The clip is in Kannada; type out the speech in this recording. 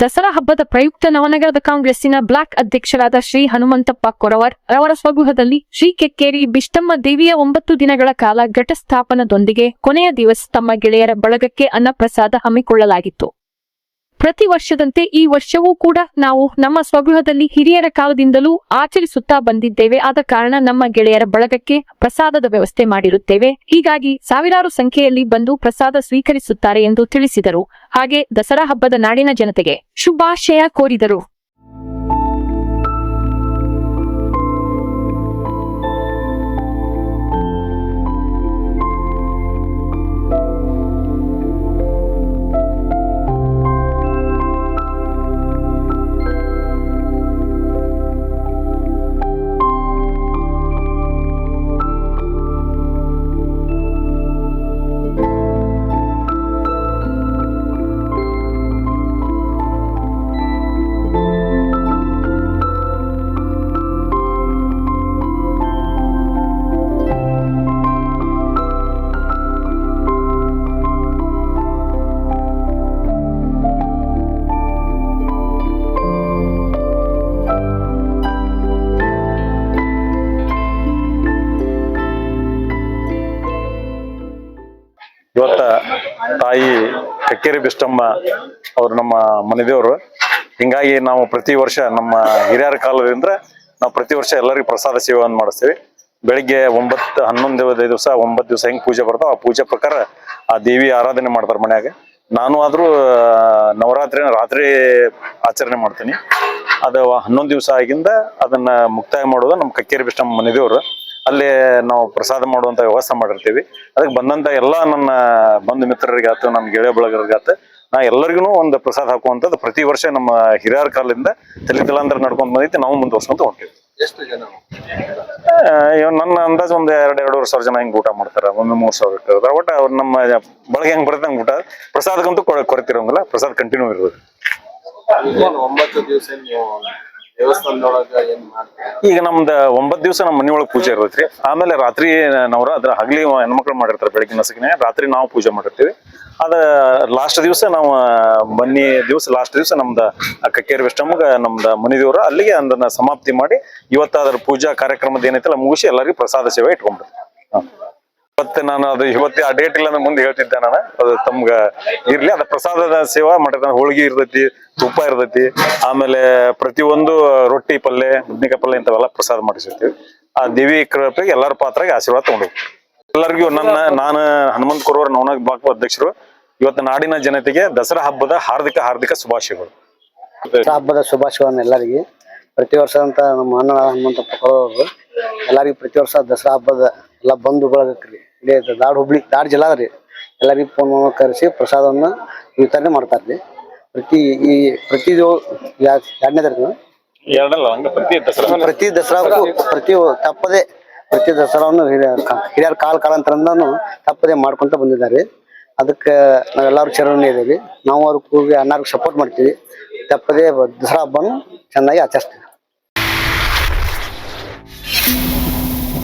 ದಸರಾ ಹಬ್ಬದ ಪ್ರಯುಕ್ತ ನವನಗರದ ಕಾಂಗ್ರೆಸ್ಸಿನ ಬ್ಲಾಕ್ ಅಧ್ಯಕ್ಷರಾದ ಶ್ರೀ ಹನುಮಂತಪ್ಪ ಕೊರವರ್ ಅವರ ಸ್ವಗೃಹದಲ್ಲಿ ಶ್ರೀ ಕೆಕ್ಕೇರಿ ಬಿಷ್ಟಮ್ಮ ದೇವಿಯ ಒಂಬತ್ತು ದಿನಗಳ ಕಾಲ ಘಟಸ್ಥಾಪನದೊಂದಿಗೆ ಕೊನೆಯ ದಿವಸ ತಮ್ಮ ಗೆಳೆಯರ ಬಳಗಕ್ಕೆ ಅನ್ನಪ್ರಸಾದ ಹಮ್ಮಿಕೊಳ್ಳಲಾಗಿತ್ತು. ಪ್ರತಿ ವರ್ಷದಂತೆ ಈ ವರ್ಷವೂ ಕೂಡ ನಾವು ನಮ್ಮ ಸ್ವಗೃಹದಲ್ಲಿ ಹಿರಿಯರ ಕಾಲದಿಂದಲೂ ಆಚರಿಸುತ್ತಾ ಬಂದಿದ್ದೇವೆ. ಆದ ಕಾರಣ ನಮ್ಮ ಗೆಳೆಯರ ಬಳಗಕ್ಕೆ ಪ್ರಸಾದದ ವ್ಯವಸ್ಥೆ ಮಾಡಿರುತ್ತೇವೆ. ಹೀಗಾಗಿ ಸಾವಿರಾರು ಸಂಖ್ಯೆಯಲ್ಲಿ ಬಂದು ಪ್ರಸಾದ ಸ್ವೀಕರಿಸುತ್ತಾರೆ ಎಂದು ತಿಳಿಸಿದರು. ಹಾಗೆ ದಸರಾ ಹಬ್ಬದ ನಾಡಿನ ಜನತೆಗೆ ಶುಭಾಶಯ ಕೋರಿದರು. ಇವತ್ತ ತಾಯಿ ಕಕ್ಕೇರಿ ಬಿಷ್ಟಮ್ಮ ಅವರು ನಮ್ಮ ಮನೆದೇವರು. ಹಿಂಗಾಗಿ ನಾವು ಪ್ರತಿ ವರ್ಷ ನಮ್ಮ ಹಿರಿಯರ ಕಾಲದಿಂದ ನಾವು ಪ್ರತಿ ವರ್ಷ ಎಲ್ಲರಿಗೂ ಪ್ರಸಾದ ಸೇವೆಯನ್ನು ಮಾಡಿಸ್ತೀವಿ. ಬೆಳಿಗ್ಗೆ ಒಂಬತ್ತು, ಹನ್ನೊಂದು ದಿವಸ ಒಂಬತ್ತು ದಿವಸ ಹೆಂಗೆ ಪೂಜೆ ಬರ್ತಾವ ಆ ಪೂಜೆ ಪ್ರಕಾರ ಆ ದೇವಿ ಆರಾಧನೆ ಮಾಡ್ತಾರೆ ಮನ್ಯಾಗ. ನಾನು ಆದ್ರೂ ನವರಾತ್ರಿನ ನವರಾತ್ರಿ ರಾತ್ರಿ ಆಚರಣೆ ಮಾಡ್ತೀನಿ. ಅದು ಹನ್ನೊಂದು ದಿವಸ ಆಗಿಂದ ಅದನ್ನ ಮುಕ್ತಾಯ ಮಾಡೋದು ನಮ್ಮ ಕಕ್ಕೇರಿ ಬಿಷ್ಟಮ್ಮ ಮನೆದೇವರು. ಅಲ್ಲಿ ನಾವು ಪ್ರಸಾದ ಮಾಡುವಂತ ವ್ಯವಸ್ಥೆ ಮಾಡಿರ್ತೀವಿ. ಅದಕ್ಕೆ ಬಂದಂತ ಎಲ್ಲಾ ನನ್ನ ಬಂಧು ಮಿತ್ರರಿಗಾತು ನಮ್ಮ ಗೆಳೆಯ ಬಳಗರಿಗಾತು ನಾ ಎಲ್ಲರಿಗೂ ಒಂದು ಪ್ರಸಾದ ಹಾಕುವಂಥದ್ದು ಪ್ರತಿ ವರ್ಷ ನಮ್ಮ ಹಿರಿಯರ ಕಾಲದಿಂದ ತಲೆ ತಲಾಂತರ ನಡ್ಕೊಂಡ್ ಬಂದೈತಿ ನಾವು ಮುಂದುವರ್ಸ್ಕೊಂತ ಹೊಂಟೀವಿ. ಎಷ್ಟು ಜನ? ನನ್ನ ಅಂದಾಜ್ ಒಂದ್ ಎರಡು ಎರಡೂವರೆ ಸಾವಿರ ಜನ ಹಿಂಗ್ ಊಟ ಮಾಡ್ತಾರ ಒಮ್ಮೆ ಮೂರ್ ಸಾವಿರ ಇಟ್ಟಿರ್ತಾರ ಒಟ್ಟ ಅವ್ರ ನಮ್ಮ ಬಳಗೆ ಹೆಂಗ್ ಬರುತ್ತೆ ಹಂಗ್ ಊಟ ಪ್ರಸಾದಕ್ಕಂತೂ ಕೊರತಿರೋಂಗಿಲ್ಲ ಪ್ರಸಾದ ಕಂಟಿನ್ಯೂ ಇರ್ಬೋದು ಒಂಬತ್ತು ದಿವಸ ನೀವು ಈಗ ನಮ್ದ ಒಂಬತ್ ದಿವಸ ನಮ್ಮ ಮನೆಯೊಳಗೆ ಪೂಜೆ ಇರ್ತೈತ್ರಿ. ಆಮೇಲೆ ರಾತ್ರಿ ನವರ ಅದ್ರ ಹಗಲಿ ಹೆಣ್ಮಕ್ಳು ಮಾಡಿರ್ತಾರೆ ಬೆಳಗಿನ ನಸಕಿನ ರಾತ್ರಿ ನಾವು ಪೂಜೆ ಮಾಡಿರ್ತೀವಿ. ಅದ ಲಾಸ್ಟ್ ದಿವಸ ನಾವು ಬನ್ನಿ ದಿವಸ ಲಾಸ್ಟ್ ದಿವಸ ನಮ್ದ ಕಕ್ಕೇರಿ ವಿಷ್ಟಮ್ಗ ನಮ್ದ ಮನಿ ದೇವ್ರ ಅಲ್ಲಿಗೆ ಅದನ್ನ ಸಮಾಪ್ತಿ ಮಾಡಿ ಇವತ್ತ ಅದ್ರ ಪೂಜಾ ಕಾರ್ಯಕ್ರಮದ ಏನೈತಲ್ಲ ಮುಗಿಸಿ ಎಲ್ಲರಿಗೂ ಪ್ರಸಾದ ಸೇವೆ ಇಟ್ಕೊಂಡ್ಬಿಡ್ತೀವಿ. ಮತ್ತೆ ನಾನು ಅದು ಇವತ್ತೇ ಆ ಡೇಟ್ ಇಲ್ಲ ಮುಂದೆ ಹೇಳ್ತಿದ್ದೆ ನಾನು. ಅದು ತಮ್ಗ ಇರ್ಲಿ, ಅದ ಪ್ರಸಾದದ ಸೇವಾ ಮಾಡಿರ್ತಾನೆ ಹೋಳಿಗೆ ಇರ್ತೈತಿ, ತುಪ್ಪ ಇರ್ತೈತಿ. ಆಮೇಲೆ ಪ್ರತಿಯೊಂದು ರೊಟ್ಟಿ ಪಲ್ಯ ಬದ್ನಿಕಾಯಿ ಪಲ್ಯ ಇಂಥವೆಲ್ಲ ಪ್ರಸಾದ ಮಾಡಿಸಿರ್ತೀವಿ. ಆ ದೇವಿ ಕೃಪೆಗೆ ಎಲ್ಲರ ಪಾತ್ರಾಗ ಆಶೀರ್ವಾದ ತಗೊಂಡು ಎಲ್ಲರಿಗೂ ನನ್ನ, ನಾನು ಹನುಮಂತ ಕುರುವರ್, ನವನಾಗ್ ಬಾಕ್ ಅಧ್ಯಕ್ಷರು, ಇವತ್ತು ನಾಡಿನ ಜನತೆಗೆ ದಸರಾ ಹಬ್ಬದ ಹಾರ್ದಿಕ ಹಾರ್ದಿಕ ಶುಭಾಶಯಗಳು. ದಸರಾ ಹಬ್ಬದ ಶುಭಾಶಯವನ್ನು ಎಲ್ಲರಿಗೆ. ಪ್ರತಿ ವರ್ಷ ಅಂತ ನಮ್ಮ ಅಣ್ಣ ಹನುಮಂತಪ್ಪ ಕೊಡೋರು ಎಲ್ಲರಿಗೂ ಪ್ರತಿ ವರ್ಷ ದಸರಾ ಹಬ್ಬದ ಎಲ್ಲ ಬಂಧು ಬಳಗಕ್ರಿ ಇಡೀ ದಾಡ್ ಹುಬ್ಳಿ ದಾಡ್ ಜಿಲ್ಲಾ ರೀ. ಎಲ್ಲರಿಗೂ ಫೋನ್ ಕರೆಸಿ ಪ್ರಸಾದವನ್ನು ವಿತರಣೆ ಮಾಡ್ತಾರೆ ಪ್ರತಿ ಈ ಪ್ರತಿ ಎರಡನೇ ತಾರೀಕು? ಎರಡಲ್ಲ ಹಂಗ ಪ್ರತಿ ದಸರಾ. ಪ್ರತಿ ದಸರಾಗೂ ಪ್ರತಿ ತಪ್ಪದೆ ಪ್ರತಿ ದಸರಾವನ್ನು ಹಿರಿಯ ಹಿರಿಯರ ಕಾಲ ಕಾಲಾಂತರದಿಂದನೂ ತಪ್ಪದೆ ಮಾಡ್ಕೊಂತ ಬಂದಿದ್ದಾರೆ. ಅದಕ್ಕೆ ನಾವೆಲ್ಲರೂ ಚರವಣಿ ಇದ್ದೀವಿ. ನಾವು ಅವ್ರ ಕೂಗಿ ಅನ್ನಾರ್ಗೆ ಸಪೋರ್ಟ್ ಮಾಡ್ತೀವಿ. ತಪ್ಪದೇ ದಸರಾ ಹಬ್ಬನು ಚೆನ್ನಾಗಿ ಆಚರಿಸ್ತೀವಿ.